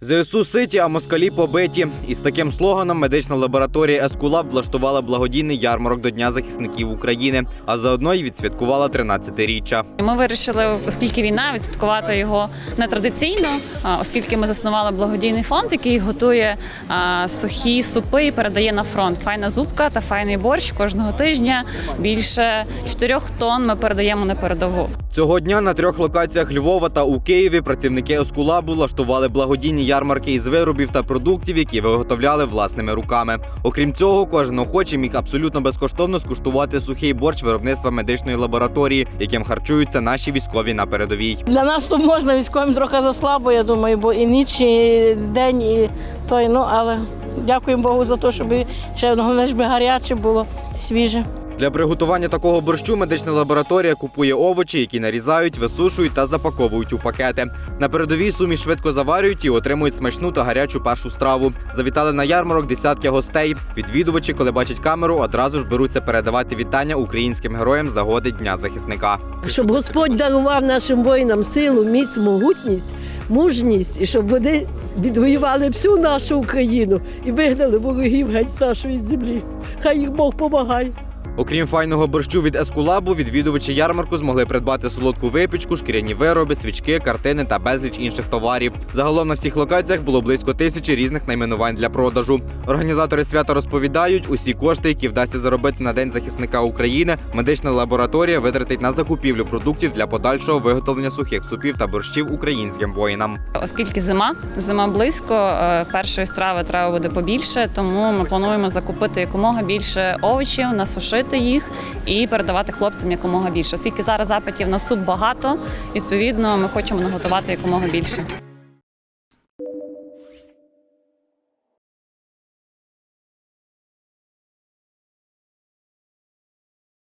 ЗСУ ситі, а москалі побиті. Із таким слоганом медична лабораторія Ескулаб влаштувала благодійний ярмарок до Дня захисників України, а заодно й відсвяткувала 13-річчя. Ми вирішили, оскільки війна, відсвяткувати його нетрадиційно, а, оскільки ми заснували благодійний фонд, який готує сухі супи і передає на фронт. Файна зубка та файний борщ кожного тижня. Більше 4 тонн ми передаємо на передову. Цього дня на трьох локаціях Львова та у Києві працівники Ескулабу влаштували благодійні ярмарки із виробів та продуктів, які виготовляли власними руками. Окрім цього, кожен охочий міг абсолютно безкоштовно скуштувати сухий борщ виробництва медичної лабораторії, яким харчуються наші військові на передовій. Для нас то можна військовим трохи заслабо, я думаю, бо і ніч, і день, і той. Ну але дякуємо Богу за те, щоб ще головне би гаряче було, свіже. Для приготування такого борщу медична лабораторія купує овочі, які нарізають, висушують та запаковують у пакети. На передовій сумі швидко заварюють і отримують смачну та гарячу першу страву. Завітали на ярмарок десятки гостей. Відвідувачі, коли бачать камеру, одразу ж беруться передавати вітання українським героям з нагоди Дня захисника. щоб Господь дарував нашим воїнам силу, міць, могутність, мужність, і щоб вони відвоювали всю нашу Україну і вигнали ворогів геть з нашої землі. Хай їх Бог помагає. Окрім файного борщу від Ескулабу, відвідувачі ярмарку змогли придбати солодку випічку, шкіряні вироби, свічки, картини та безліч інших товарів. Загалом на всіх локаціях було близько тисячі різних найменувань для продажу. Організатори свята розповідають, усі кошти, які вдасться заробити на день захисника України, медична лабораторія витратить на закупівлю продуктів для подальшого виготовлення сухих супів та борщів українським воїнам. Оскільки зима, зима близько, е, першої страви треба буде побільше, тому ми плануємо закупити якомога більше овочів, насушити їх і передавати хлопцям якомога більше. Оскільки зараз запитів на суп багато, відповідно, ми хочемо наготувати якомога більше.